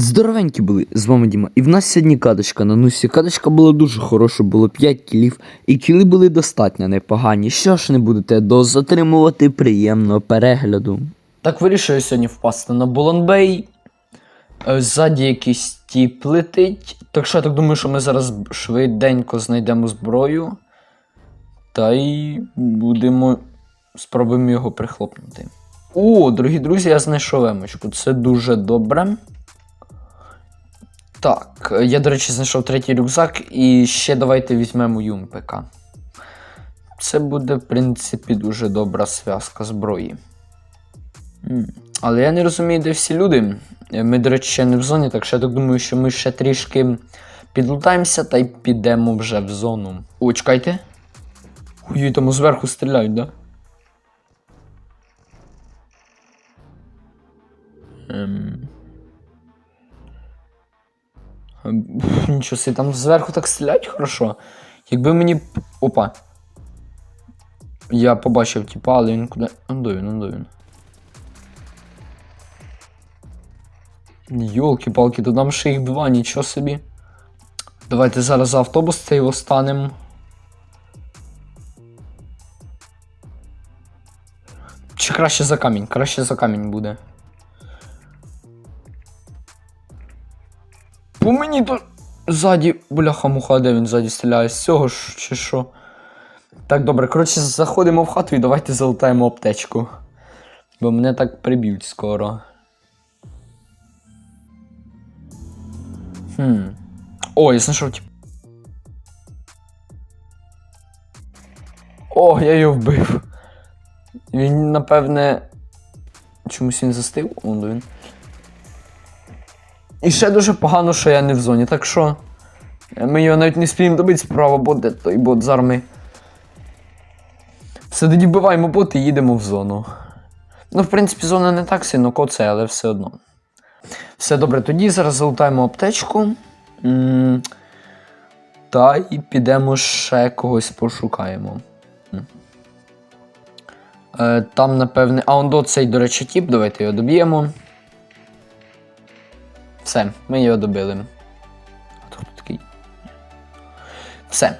Здоровенькі були, з вами Діма. І в нас сьогодні кадочка на нусі. Кадочка була дуже хороша, було 5 кілів, і кіли були достатньо непогані. Що ж не будете до затримувати приємного перегляду. Так вирішую сьогодні впасти на Буланбей. Е, Ззаді якийсь тіп летить. Так що я так думаю, що ми зараз швиденько знайдемо зброю. Та й будемо. Спробуємо його прихлопнути. О, дорогі друзі, я знайшов емочку. Це дуже добре. Так, я, до речі, знайшов третій рюкзак, і ще давайте візьмемо юмпика. Це буде, в принципі, дуже добра зв'язка зброї. Але я не розумію, де всі люди. Е, Ми, до речі, ще не в зоні, так що я так думаю, що ми ще трішки підлутаємося та й підемо вже в зону. О, чекайте. Ой, там зверху стріляють, да? Ем... Нічого собі, там зверху так стріляють хорошо. Якби мені. Опа. Я побачив, типа, але він куди. Ондо він, ондо він. Йолки-палки, то там ще їх два, нічого собі. Давайте зараз за автобус цей останем. Чи краще за камінь? Краще за камінь буде. По мені тут ззаді, бляха муха, де він ззаді стріляє, з цього ж чи що. Так, добре, коротше, заходимо в хату і давайте залутаємо аптечку. Бо мене так приб'ють скоро. Хм. О, я знайшов тип. О, я його вбив. Він, напевне. Чомусь він застив? Он він. І ще дуже погано, що я не в зоні, так що. Ми його навіть не спіємо добити справа, бо де той бот зараз ми. Все тоді вбиваємо бот і їдемо в зону. Ну, в принципі, зона не так сильно коцає, але все одно. Все добре, тоді зараз залутаємо аптечку. Та і підемо ще когось пошукаємо. Е, Там, напевне. А он до цей, до речі, тіп, давайте його доб'ємо. Все, ми його добили. А хто такий? Все.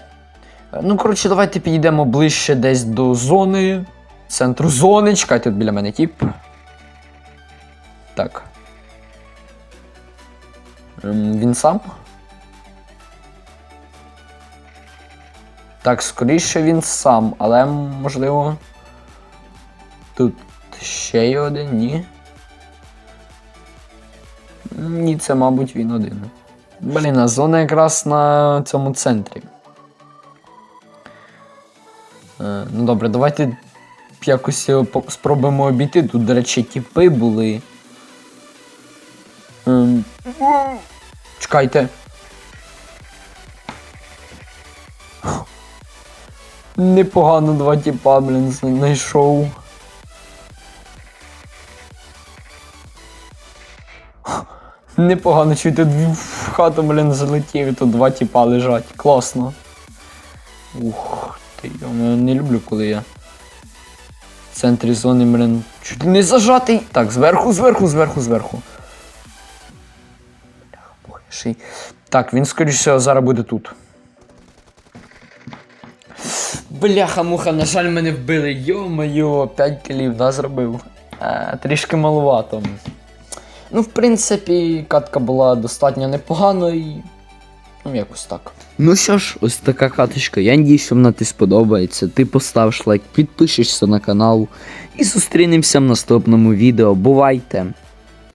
Ну, коротше, давайте підійдемо ближче десь до зони. Центру зони. Чекайте, тут біля мене тіп. Так. Ем, Він сам? Так, скоріше він сам, але можливо. Тут ще є один, ні. Ні, це, мабуть, він один. Блін, а зона якраз на цьому центрі. Е, ну добре, давайте якось спробуємо обійти. Тут, до речі, тіпи були. Ем, Чекайте. Непогано два тіпа, блін, знайшов. Непогано, чуєте, в хату, блін, залетів, і тут два тіпа лежать. Класно. Ух, ти я не люблю, коли я. В центрі зони, блін. Чуть не зажатий. Так, зверху, зверху, зверху, зверху. Так, він, скоріш всього, зараз буде тут. Бляха-муха, на жаль, мене вбили. Йо-моє, 5 кілів, да, зробив. А, трішки малувато. Ну, в принципі, катка була достатньо непоганою. Ну, якось так. Ну що ж, ось така каточка. Я надію, що вона тобі сподобається. Ти поставиш лайк, підпишешся на канал і зустрінемося в наступному відео. Бувайте!